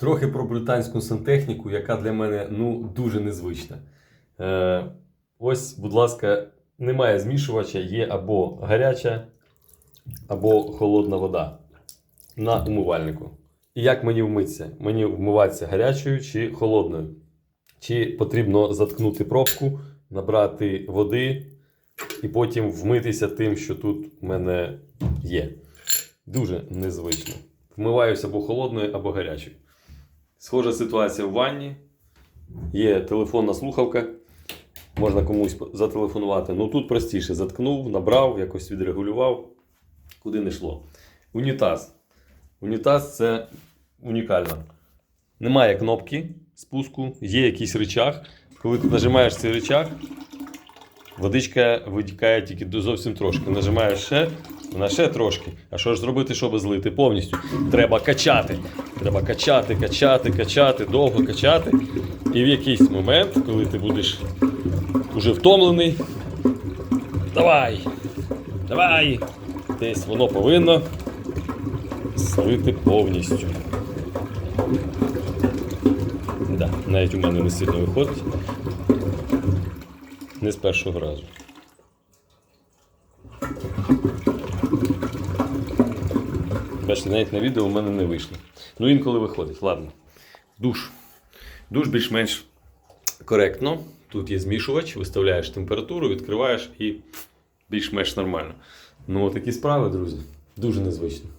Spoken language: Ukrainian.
Трохи про британську сантехніку, яка для мене ну, дуже незвична. Е, ось, будь ласка, немає змішувача, є або гаряча, або холодна вода на умивальнику. І як мені вмитися? Мені вмиватися гарячою чи холодною? Чи потрібно заткнути пробку, набрати води і потім вмитися тим, що тут в мене є. Дуже незвично. Вмиваюся або холодною, або гарячою. Схожа ситуація в ванні. Є телефонна слухавка. Можна комусь зателефонувати. Ну тут простіше заткнув, набрав, якось відрегулював, куди не йшло. Унітаз. Унітаз це унікально. Немає кнопки спуску, є якийсь рычаг. Коли ти нажимаєш цей рычаг, водичка витікає тільки зовсім трошки. Нажимаєш ще, вона ще трошки. А що ж зробити, щоб злити повністю? Треба качати. Треба качати, качати, качати, довго качати. І в якийсь момент, коли ти будеш уже втомлений, давай, давай. Десь воно повинно злити повністю. Да, навіть у мене не сильно виходить. Не з першого разу. Бачите, навіть на відео у мене не вийшло. Ну, інколи виходить. Ладно. Душ. Душ більш-менш коректно. Тут є змішувач, виставляєш температуру, відкриваєш і більш-менш нормально. Ну, такі справи, друзі. Дуже незвично.